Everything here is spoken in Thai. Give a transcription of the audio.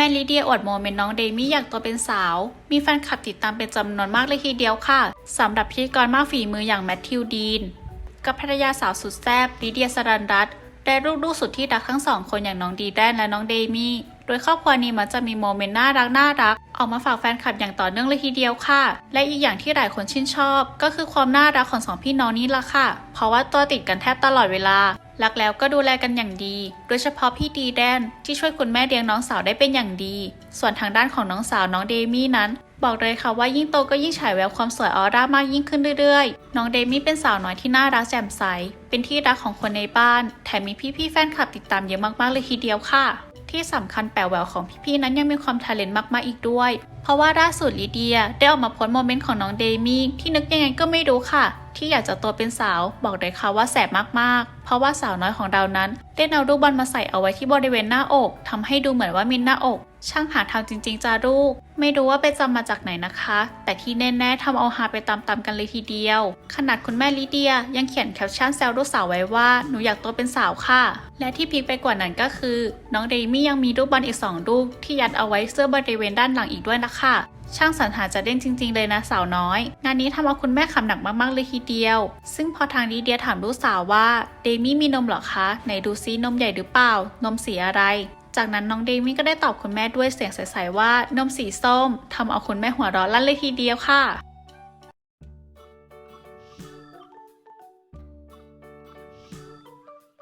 แม่ลิเดียอวดโมเมนต์น้องเดมี่อยากโตัวเป็นสาว มีแฟนคลับติดตามเป็นจำนวนมากเลยทีเดียวค่ะสำหรับพิธีกรมากฝีมืออย่างแมทธิวดีน กับภรรยาสาวสุดแซ่บลิเดียสรันรัตได้ลูกๆสุดที่รักทั้งสองคนอย่างน้องดีแดนและน้องเดมี่ ดยครอบครัวนี้มันจะมีโมเมนต์น่ารักน่ารักออกมาฝากแฟนคลับอย่างต่อเนื่องเลยทีเดียวค่ะ และอีกอย่างที่หลายคนชื่นชอบ ก็คือความน่ารักของสองพี่น้องนี้ละค่ะ เพราะว่าตัวติดกันแทบตลอดเวลารักแล้วก็ดูแลกันอย่างดี โดยเฉพาะพี่ดีแดน ที่ช่วยคุณแม่เลี้ยงน้องสาวได้เป็นอย่างดี ส่วนทางด้านของน้องสาวน้องเดมี่นั้น บอกเลยค่ะว่ายิ่งโตก็ยิ่งฉายแววความสวยออร่ามากยิ่งขึ้นเรื่อยๆ น้องเดมี่เป็นสาวน้อยที่น่ารักแจ่มใส เป็นที่รักของคนในบ้าน แถมมีพี่ๆแฟนคลับติดตามเยอะมากๆเลยทีเดียวค่ะ ที่สำคัญแป๋วแหววของพี่ๆนั้นยังมีความทาเลนต์มากๆอีกด้วย เพราะว่าล่าสุดลิเดียได้ออกมาโพสต์โมเมนต์ของน้องเดมี่ที่นึกยังไงก็ไม่รู้ค่ะ ที่อยากจะตัวเป็นสาวบอกเลยค่ะว่าแสบมากๆ เพราะว่าสาวน้อยของเรานั้นได้เอาลูกบอลมาใส่เอาไว้ที่บริเวณหน้าอกทำให้ดูเหมือนว่ามีหน้าอก ช่างหาทำจริงๆจ้าลูก ไม่รู้ว่าไปจำมาจากไหนนะคะ แต่ที่แน่ๆทำเอาฮาไปตามๆกันเลยทีเดียว ขนาดคุณแม่ลิเดียยังเขียนแคปชั่นแซวลูกสาวไว้ว่าหนูอยากโตเป็นสาวค่ะ และที่พีคไปกว่านั้นก็คือ น้องเดมี่ยังมีลูกบอลอีกสองลูกที่ยัดเอาไว้เสื้อบริเวณด้านหลังอีกด้วยนะคะช่างสรรหาจะเล่นจริง ๆ เลยนะสาวน้อย งานนี้ทำเอาคุณแม่ขำหนักมากๆเลยทีเดียว ซึ่งพอทางลีเดียถามลูกสาวว่าเดมี่มีนมเหรอคะไหนดูซินมใหญ่หรือเปล่า นมสีอะไร จากนั้นน้องเดมี่ก็ได้ตอบคุณแม่ด้วยเสียงใสๆว่านมสีส้มทำเอาคุณแม่หัวเราะลั่นเลยทีเดียวค่ะ